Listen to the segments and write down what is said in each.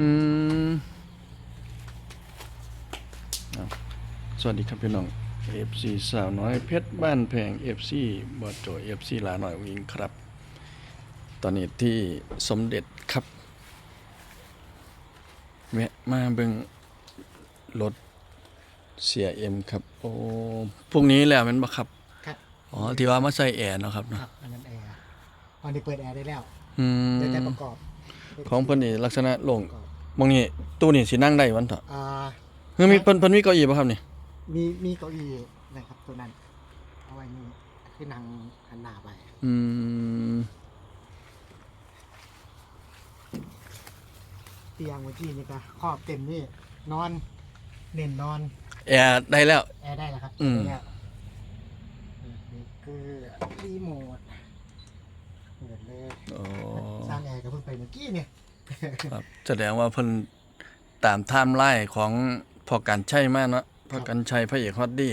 อืมเอาสวัสดีครับพี่น้อง FC สาวน้อยเพชรบ้านแพง FC บอดโจ FC ลาหน่อยวิงครับ ตอนนี้ที่สมเด็จครับแวะมาเบิ่งรถเสียเอ็มครับ โอ้พรุ่งนี้แล้วแมันบ่ครับ ครับอ๋อที่ว่ามาใส่แอร์เนาะครับคเนาะรับอันนั้นแอร์ตอนนี้เปิดแอร์ได้แล้วอืม เดี๋ยวแต่ประกอบ ของเพิ่นนี่ลักษณะโล่งประกอบมองนี่ตู้นี่สินั่งได้วันเถอะอ่าเฮ้ยมีเพิ่นเพิ่นมีเก้าอี้ป่ะครับนี่มีมีเก้าอี้นะครับตัวนั้นเอาไว้นี่คือนั่งหันหน้าไปอืมเตียงเมื่อกี้นี่ก็ครอบเต็มนี่นอน เน้นนอน แอร์ได้แล้ว แอร์ได้แล้วครับอืมได้แล้วนี่คือรีโมทเปิดเลย อ๋อสร้างแอร์ ก็เพิ่งไปเมื่อกี้เนี่ยครับแสดงว่าเพิ่นตามไทม์ไลน์ของพ่อกันชัยมาเนาะพ่อกันชัยพระเอกฮอตดี้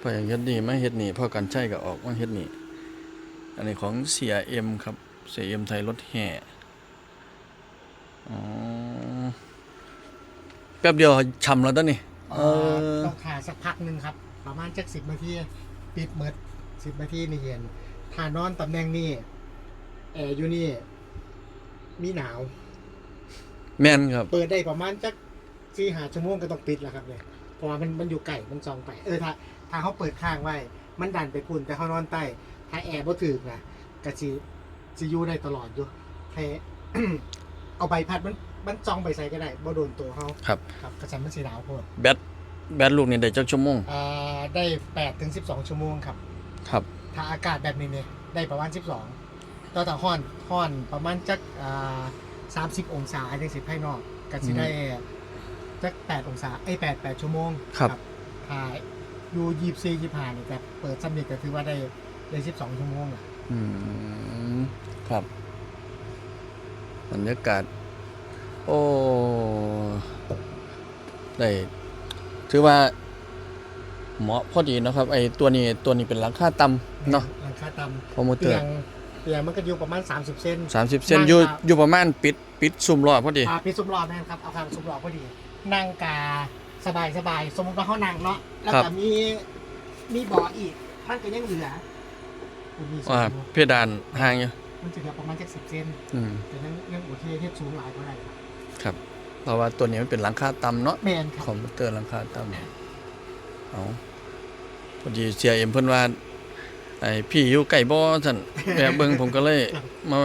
พระเอกฮอตดี้มาเฮ็ดนี่พ่อกันชัยก็ออกมาเฮ็ดนี่อันนี้ของเสียเอ็มครับเสียเอ็มไทยรถแห่อ๋อแป๊บเดียวชำแล้วต้นนี่เออต้องขาสักพักหนึ่งครับ ประมาณจักสิบนาทีปิดเมิดสิบนาทีนี่เย็นถ้านอนตำแหน่งนี้แอร์อยู่นี่ มีหนาว แม่นครับ เปิดได้ประมาณจักสี่หาชั่วโมงก็ต้องปิดแล้วครับเลยเพราะว่ามันมันอยู่ไก่มันจองไป เออถ้าถ้าเขาเปิดข้างไว้ มันดันไปคุณแต่เขานอนใต้ถ้าแอร์บ่ถึกนะกะสิสิอยู่ได้ตลอดอยู่แค่เอาใบพัดมันมันจองไปใส่ก็ได้บ่โดนตัวเขาครับ ครับกระสันมันสีหนาวโพดแบตแบตลูกนี่ได้จักชั่วโมงอ่าได้แปดถึงสิบสองชั่วโมงครับ ครับ ถ้าอากาศแบบนี้เนี่ยได้ประมาณสิบสอง ต่อแต่ห้อนห้อนประมาณจักอ่าสามสิบองศาในสิบภายนอกก็จะได้จักแปดองศาไอ้แปดแปดชั่วโมงครับถ้าอยู่ยีบซียีบห้าเนี่ยแต่เปิดสำเร็จก็ถือว่าได้ได้สิบสองชั่วโมงอะอืมครับบรรยากาศ โอ้ได้ถือว่าเหมาะพอดีเนาะครับ ไอตัวนี้ตัวนี้เป็นหลังคาต่ำเนาะหลังคาต่พอมอำเตอเตียร์ง เตียงมันก็อยู่ประมาณ 30 เซน สามสิบเซนอยู่อยู่ประมาณปิดปิดซุ่มรอบพอดี อ่าพี่ซุปรอบนะครับเอาคางซุปรอบพอดี นั่งกาสบายสบายสมมติว่าเขานั่งเนาะแล้วครัก็บ มีมีเบาะอีกมันก็ยังเหลือมันมีสูว่างเพดานห่างอยู่มันจะเหลือประมาณจักสิบเซนอืมแต่ยังยังโอเคเทียบสูงหลายก็ได้ครับครับเพราะว่าตัวนี้มันเป็นหลังคาต่ำเนาะ แมนคคอรับมพิวเตอร์หลังคาต่ำเอาพอดีเสียเอ็มเพิ่นว่า ไอพี่อยู่ใกล้บ่ซั่นแอบเบิ่งผมก็เลย มา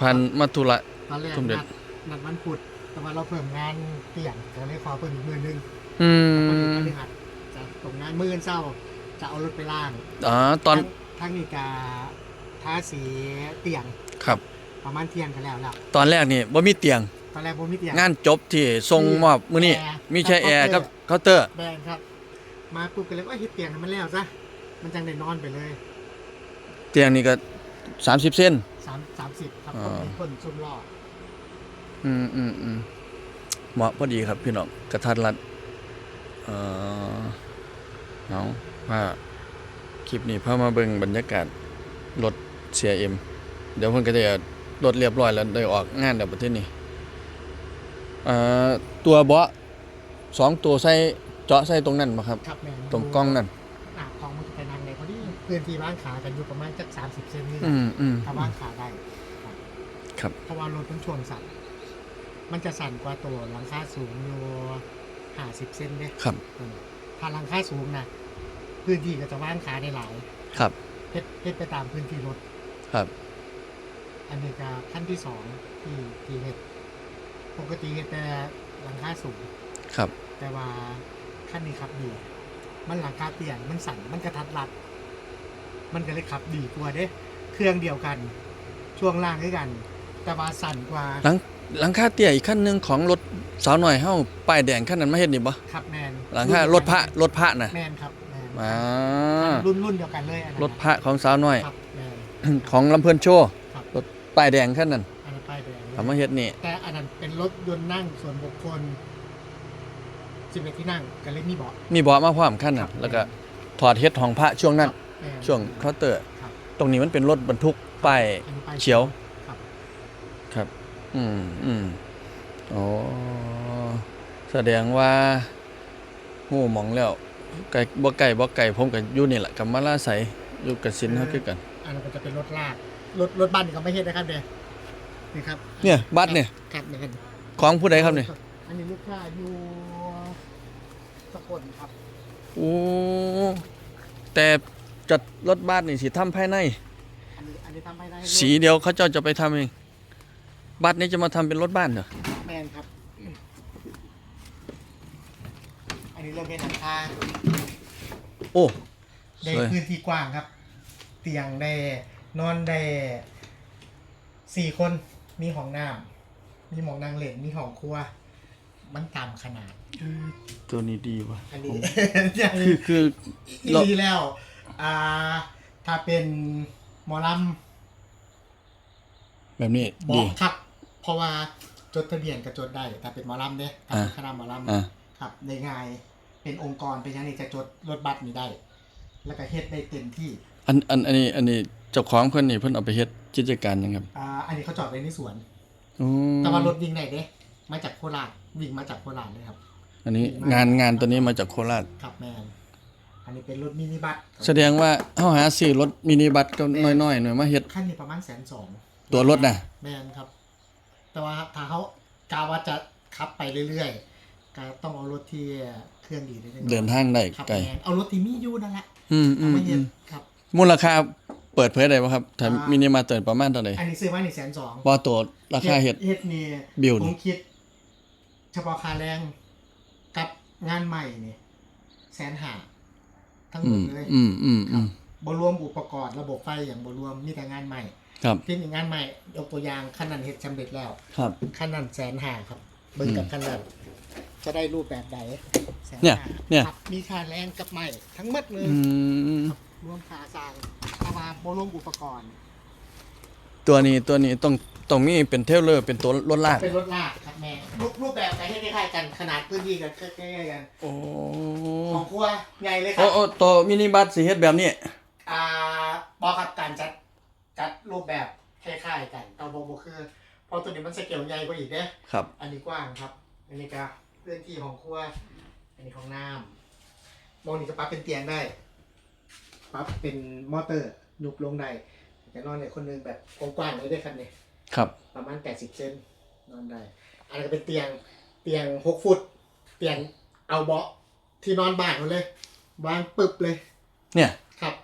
พันมาธุระ ตอนแรกสมเด็จ นัดนัดวันพุธแต่ว่าเราเพิ่มงานเตียงก็เลยขอเพิ่มอีกมือนึงอืวันนี้มพฤหัสจะตรงงานมือเศร้า จะเอารถไปล่างอ๋อตอนทั้งทั้งนี้กาทาสีเตียงครับ ประมาณเที่ยงกันแล้วแล้วตอนแรกนี่บ่มีเตียง ตอนแรกผมมีเตียง งานจบที่ส่งมอบมื้อนี้แอร์มีแค่แอร์กับเคาน์เตอร์ แบนครับ มาปุ๊บก็เลยว่าเฮ็ดเตียงให้มันแล้วซะมันจังได้นอนไปเลย เตียงนี่ก็30เซนสามสามสิบครับอ่าผมมีคนซุ่มรอดอืมอืมอืมเหมาะพอดีครับพี่น้องกระทัดรัดเอ่อเอาว่าคลิปนี้พามาเบิ่งบรรยากาศรถเสียเอ็มเดี๋ยวเพิ่นก็จะรถเรียบร้อยแล้วได้ออกงานแล้วประเทศนี้เอ่อตัวเบาะสองตัวใส่เจาะใส่ตรงนั้นบ่ครับ ครับแม่นตรงกล้องนั่น พอดีพื้นที่ว่างขากันอยู่ประมาณจักสามสิบเซนนี่แหอืละมอืมถ้าว่างขาได้ ครับ เพราะว่ารถมันช่วงสั่นมันจะสั่นกว่าตัวหลังคาสูงอยู่ห้าสิบเซนเนี่ยครับ ถ้าหลังคาสูงนะพื้นที่ก็จะว่างขาได้หลายครับเฮ็ดเฮ็ดไปตามพื้นที่รถ ครับ อันนี้ก็ขั้นที่สองที่ที่เฮ็ดปกติเฮ็ดแต่หลังคาสูง ครับ แต่ว่าขั้นนี้ขับดีมันหลังคาเตี้ยมันสั่นมันกระทัดรัด มันก็เลยขับดีกว่าเด้เครื่องเดียวกัน ช่วงล่างด้วยกัน แต่ว่าสั่นกว่าหลังหลังคาเตี้ยอีกขั้นหนึงของรถสาวหน่อยเฮาป้ายแดงขั้นนั้นมาเฮ็ดนี่บ่ขับแมนหลังคารถพระรถพระน่ะแมนครับแมนอ่ารุ่นรุ่นเดียวกันเลยอันนั้นรถพระของสาวน้อย ครับแมน ของลำเพิ่นโชว์ครับ รถป้ายแดงขั้นนั้นอันนั้นป้ายแดงเลยทำมาเฮ็ดนี่แต่อันนั้นเป็นรถยนต์นั่งส่วนบุคคลสิบเอ็ดที่นั่งก็เลยมีเบาะ มีเบาะมาพร้อมขั้นครัน่ะบแล้วก็ถอดเฮ็ดของพระช่วงนั้นแม่น ช่วงเคาน์เตอร์ ครับ ตรงนี้มันเป็นรถบรรทุกป้ายอันนี้ป้ายเขียว ครับ ครับ อืมอืมอ๋อแสดงว่าหูหมองแล้วไก่บ่ไก่บ่ไก่ผมก็อยู่นี่แหละกับมาลาใสอยู่กับสินเฮาคือกัน อันนั้นก็จะเป็นรถลาก รถรถบ้านนี่ก็ไม่เห็นนะครับเนี่ยนี่ครับเนี่ยบัตรเนี่ยครับเนี่ยครับของผู้ใดครับเนี่ยอันนี้ลูกค้าอยู่สกลครับโอ้แต่ จัดรถบัสนี่สิทำภายในอันนี้อันนี้ทำให้ได้สีเดียวเขาเจ้าจะไปทำเองบัตรนี้จะมาทำเป็นรถบ้านเหรอแมนครับ อันนี้เริ่มเป็นหลังคาโอ้ได้สวยพื้นที่กว้างครับ เตียงได้นอนได้สี่คนมีห้องน้ำมีหมองนางเล่นมีห้องครัว มันตามขนาด ตัวนี้ดีว่ะอันนี้ คือคืออีเรา ดีแล้ว อ่า ถ้าเป็นหมอลแบบนี้ำบอดี กครับ เพราะว่าจดทะเบียนกับจดได้แต่เป็นหมอลำเด้ถ้าเป็นอ่าคณะหมอลอ่าำครับในงานเป็นองค์กรเป็นอยังนี้จะจดรถบัตรนี้ได้ แล้วก็เฮ็ดได้เต็มที่ อันอันอันนี้อันนี้เจ้าของเพิ่นนี่เพิ่นเอาไปเฮ็ดกิจการหยังครับอ่า อันนี้เขาจอดไว้ในสวนโอ้แต่ว่ารถวิ่งไหนเด้มาจากโคราชวิ่งมาจากโคราชเลยครับ อันนี้งานงานตัวนี้มาจากโคราชขับแมน อันนี้เป็นรถมินิบัสแสดงว่าเฮาหาซื้อรถมินิบัสก็น้อยๆหน่อยมาเฮ็ดขั้นนี้ประมาณแสนสองตัวรถน่ะแมนครับ แต่ว่าถ้าเขากาว่าจะขับไปเรื่อยๆก็ต้องเอารถที่เครื่องดีได้วยเดินทางได้ครับไกลแมนเอารถที่มีอยู่นั่นแหละอืมอืเอามมาเฮ็อืดมครับ มูลค่าเปิดเผยได้บ่ครับถ้าอ่ามิมินิมาเติร์ประมาณเท่าใดอันนี้ซื้อมาหนึ่งแสนสองว่าตัวราคาเฮ็ดเฮ็ดนี่บิลผนี่มคิด เฉพาะค่าแรงกับงานใหม่นี่แสนห้า ทั้งหอืมดมเลยอืมอืมคอืรับมบรวมอุปกรณ์ระบบไฟอย่างบรวมมีแต่งานใหม่ ครับที่งานใหม่ยกตัวอย่างขั้นนั้นเฮ็ดสำเร็จแล้วครับขั้นนั้นแสนห้าครับเบิ่งกับขั้นนั้นจะได้รูปแบบใดแสนเนี่ยห้าเนี่ย ครับมีค่าแรงกับใหม่ทั้งหมดเลยอืมรวมค่าสร้างแต่ว่าบรวมอุปกรณ์ตัวนี้ตัวนี้ต้องต้องมีเป็นเทรลเลอร์เป็นตัวรถลาก เป็นรถลากครับ แม่รูปรูปแบบไหนให้คล้ายๆกันขนาดพื้นที่กันใกล้ๆกันโอ้ของครัวใหญ่เลยคโอ้รับโอ้ตัวมินิบัสสิเฮ็ดแบบนี้ อ่าบอกครับการจัดจัดรูปแบบคล้ายๆกันแต่บอกคือเพอตัวนี้มันสเกลใหญ่กว่าอีกเด้ ครับ อันนี้กว้างครับ อันนี้ก็พื้นที่ของครัว อันนี้ของน้ำมองนี่จะปรั๊บเป็นเตียงได้ ปรั๊บเป็นมอเตอร์ยุบลงได้จะนอนในคนหนึงแบบกว้างๆเลยได้ครับเนี่ยครับ ประมาณ 80 เซนนอนได้ อันนี้ก็เป็นเตียงเตียง6ฟุต เตียงเอาเบาะที่นอนบ้านเขาเลย วางปึบเลย เนี่ยครับ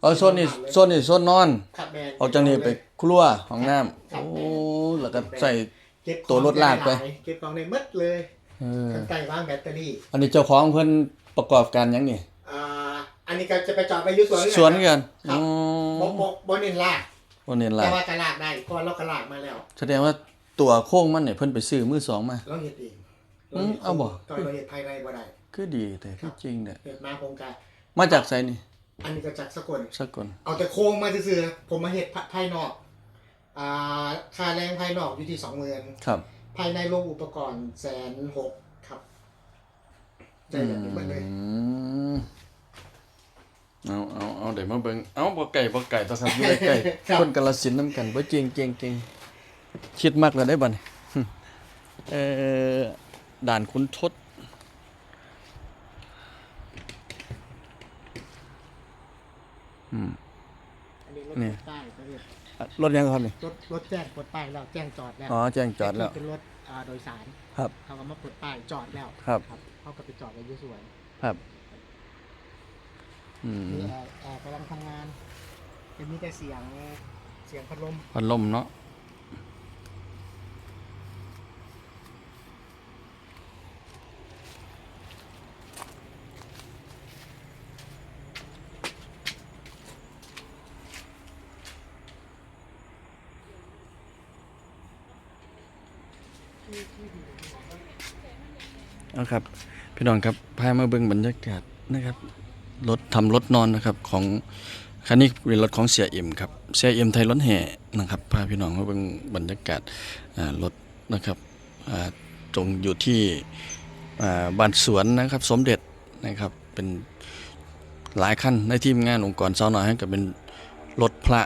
เอาโซนนี้โซนนี้โซนนอน ครับแมนเอาจากนี้ไปครัวห้องน้ำครับโอ้แล้วก็ใส่ เก็บของตัวรถลากไป ด้หเก็บของในมืดเลยเออข้างใต้วางแบตเตอรี่อันนี้เจ้าของเพิ่นประกอบการหยังนี่อ่าอันนี้ก็จะไปจอดไปอยุสวนสวนกันครัอ๋บอบ่บ่บ่เน้นลากวันนี้ล่ะแต่ว่ากระลากได้ก่อนเรากระลากมาแล้ว แสดงว่า ตัวโค้งมันเนี่ยเพิ่นไปซื้อมือสองมา เราเฮ็ดเองอืมเอาบ่ ตอนเราเฮ็ดภายในบ่ได้คือดีแต่ที่จริงเนี่ยเฮ็ดมาโครงการมาจากไสนี่อันนี้ก็จากสกล สักคนเอาแต่โครงมาซื่อๆผมมาเฮ็ดภายนอก อ่า ค่าแรงภายนอกอยู่ที่สองหมื่นครับ ภายในโรงอุปกรณ์แสนหกครับใจแบบนี้หมันเลย อืมเอาเอาเอาเดี๋ยวมาเบิ่งเอาบ่ไก่บ่ไก่ต้องครับอยู่ใกล้ครับๆคนกาฬสินธุ์นํกันบ่จริงจริงจริง คิดมากแล้วได้บัดนี้หึเอ่อด่านคุณทศอืมอันนี้รถนี่ใต้ประเทศอะรถยังครับนี่รถรถแจ้งปลดป้ายแล้วแจ้งจอดแล้วอ๋อแจ้งจอดแล้วเป็นรถอ่าโดยสารครับเขาก็มาปลดป้ายจอดแล้วครับเขาก็ไปจอดไว้อยุ่สวนครับอืมีมแอร์แอร์กำลังทำงานจะมีแต่เสียงเสียงพัดลมพัดลมเนาะ เอาครับ พี่น้องครับพามาเบิ่งบรรยากาศนะครับรถทำรถนอนนะครับของคันนี้เป็นรถของเสียเอ็มครับเสียเอ็มไทยรถแห่นะครับพาพี่น้องมาเบิ่งบรรยากาศรถนะครับตรงอยู่ที่บ้านสวนนะครับ สมเด็จนะครับเป็นหลายคันในทีมงานองค์กรสาวน้อยให้กับเป็นรถพระ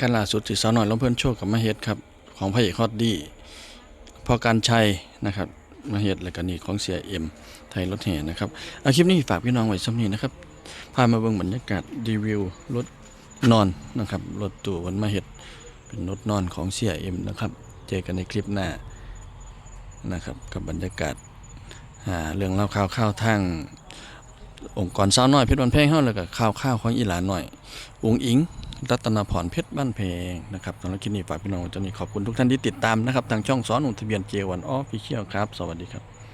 คันล่าสุดที่สาวน้อยลำเพิ่นโชคกับมาเฮ็ดครับของพระเอกฮอดดี้พพอการชัยนะครับ มาเฮ็ดแล้วก็นี่ของเสียเอ็มไทยรถแห่นะครับเอาคลิปนี้ฝากพี่น้องไว้ซ้ำนี้นะครับพามาเบิ่งบรรยากาศรีวิวรถนอนนะครับรถตู้วันมาเฮ็ดเป็นรถนอนของเสียเอ็มนะครับเจอกันในคลิปหน้านะครับกับบรรยากาศาเรื่องเล่าข่าวข่าวๆทางองค์กรสาวน้อยเพชรวันแพงเฮาแล้วก็ข่าวข่าวของอีหลานหน่อยองอิง รัตนพรเพชรบ้านเพงนะครับสำหรับคลิปนี้ฝากพี่น้องเจ้านี้ขอบคุณทุกท่านที่ติดตามนะครับ ทางช่องสอนหนุทะเบียนเจวันออฟฟิเชียลครับ สวัสดีครับ